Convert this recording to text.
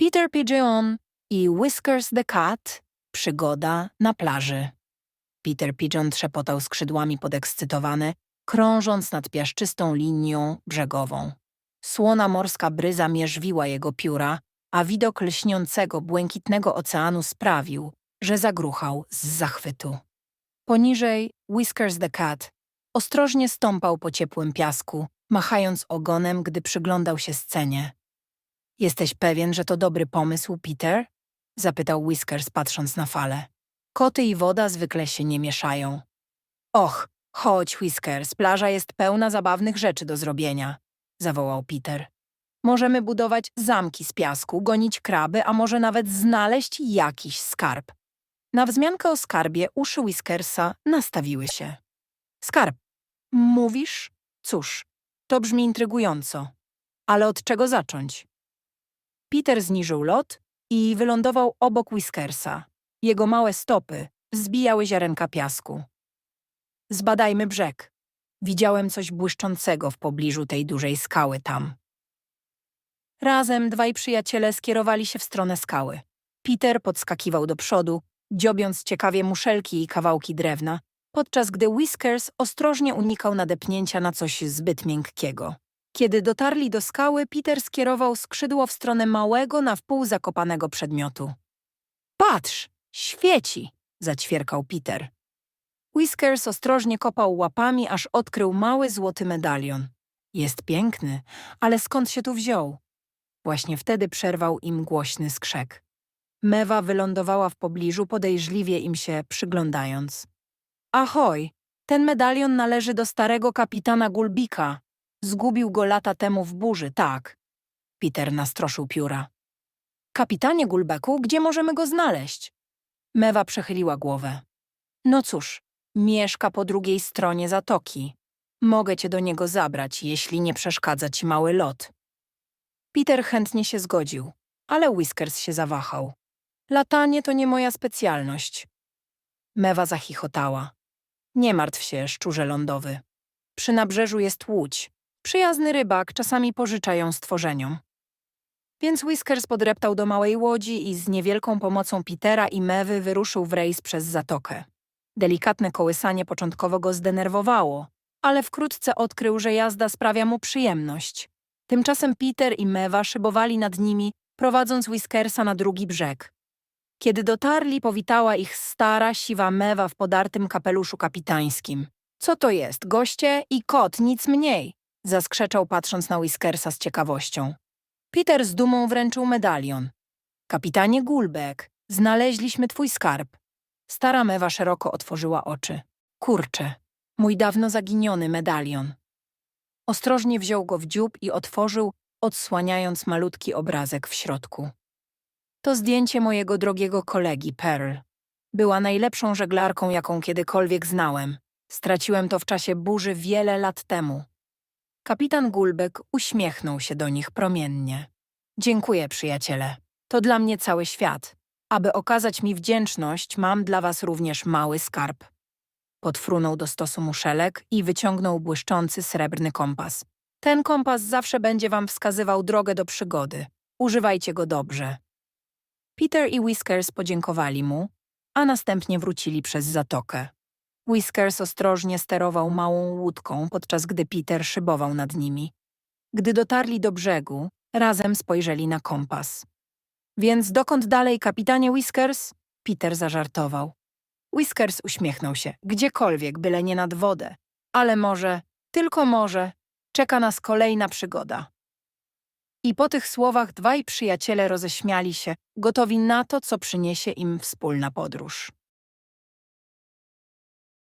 Peter Pigeon i Whiskers the Cat Przygoda na plaży. Peter Pigeon trzepotał skrzydłami podekscytowany, krążąc nad piaszczystą linią brzegową. Słona morska bryza mierzwiła jego pióra, a widok lśniącego, błękitnego oceanu sprawił, że zagruchał z zachwytu. Poniżej Whiskers the Cat ostrożnie stąpał po ciepłym piasku, machając ogonem, gdy przyglądał się scenie. Jesteś pewien, że to dobry pomysł, Peter? zapytał Whiskers, patrząc na fale. Koty i woda zwykle się nie mieszają. Och, chodź, Whiskers, plaża jest pełna zabawnych rzeczy do zrobienia, zawołał Peter. Możemy budować zamki z piasku, gonić kraby, a może nawet znaleźć jakiś skarb. Na wzmiankę o skarbie uszy Whiskersa nastawiły się. Skarb. Mówisz? Cóż, to brzmi intrygująco. Ale od czego zacząć? Peter zniżył lot i wylądował obok Whiskersa. Jego małe stopy zbijały ziarenka piasku. Zbadajmy brzeg. Widziałem coś błyszczącego w pobliżu tej dużej skały tam. Razem dwaj przyjaciele skierowali się w stronę skały. Peter podskakiwał do przodu, dziobiąc ciekawie muszelki i kawałki drewna, podczas gdy Whiskers ostrożnie unikał nadepnięcia na coś zbyt miękkiego. Kiedy dotarli do skały, Peter skierował skrzydło w stronę małego, na wpół zakopanego przedmiotu. Patrz, świeci! zaćwierkał Peter. Whiskers ostrożnie kopał łapami, aż odkrył mały złoty medalion. Jest piękny, ale skąd się tu wziął? Właśnie wtedy przerwał im głośny skrzek. Mewa wylądowała w pobliżu, podejrzliwie im się przyglądając. Ahoj, ten medalion należy do starego kapitana Gulbika. Zgubił go lata temu w burzy, tak. Peter nastroszył pióra. Kapitanie Gulbeku, gdzie możemy go znaleźć? Mewa przechyliła głowę. No cóż, mieszka po drugiej stronie zatoki. Mogę cię do niego zabrać, jeśli nie przeszkadza ci mały lot. Peter chętnie się zgodził, ale Whiskers się zawahał. Latanie to nie moja specjalność. Mewa zachichotała. Nie martw się, szczurze lądowy. Przy nabrzeżu jest łódź. Przyjazny rybak czasami pożycza ją stworzeniom. Więc Whiskers podreptał do małej łodzi i z niewielką pomocą Petera i Mewy wyruszył w rejs przez zatokę. Delikatne kołysanie początkowo go zdenerwowało, ale wkrótce odkrył, że jazda sprawia mu przyjemność. Tymczasem Peter i Mewa szybowali nad nimi, prowadząc Whiskersa na drugi brzeg. Kiedy dotarli, powitała ich stara, siwa Mewa w podartym kapeluszu kapitańskim. Co to jest, goście i kot, nic mniej? Zaskrzeczał patrząc na Whiskersa z ciekawością. Peter z dumą wręczył medalion. Kapitanie Gulbek, znaleźliśmy twój skarb. Stara Mewa szeroko otworzyła oczy. Kurczę, mój dawno zaginiony medalion. Ostrożnie wziął go w dziób i otworzył, odsłaniając malutki obrazek w środku. To zdjęcie mojego drogiego kolegi Pearl. Była najlepszą żeglarką, jaką kiedykolwiek znałem. Straciłem to w czasie burzy wiele lat temu. Kapitan Gulbek uśmiechnął się do nich promiennie. Dziękuję, przyjaciele. To dla mnie cały świat. Aby okazać mi wdzięczność, mam dla was również mały skarb. Podfrunął do stosu muszelek i wyciągnął błyszczący srebrny kompas. Ten kompas zawsze będzie wam wskazywał drogę do przygody. Używajcie go dobrze. Peter i Whiskers podziękowali mu, a następnie wrócili przez zatokę. Whiskers ostrożnie sterował małą łódką, podczas gdy Peter szybował nad nimi. Gdy dotarli do brzegu, razem spojrzeli na kompas. Więc dokąd dalej, kapitanie Whiskers? Peter zażartował. Whiskers uśmiechnął się. Gdziekolwiek, byle nie nad wodę. Ale może, tylko może, czeka nas kolejna przygoda. I po tych słowach dwaj przyjaciele roześmiali się, gotowi na to, co przyniesie im wspólna podróż.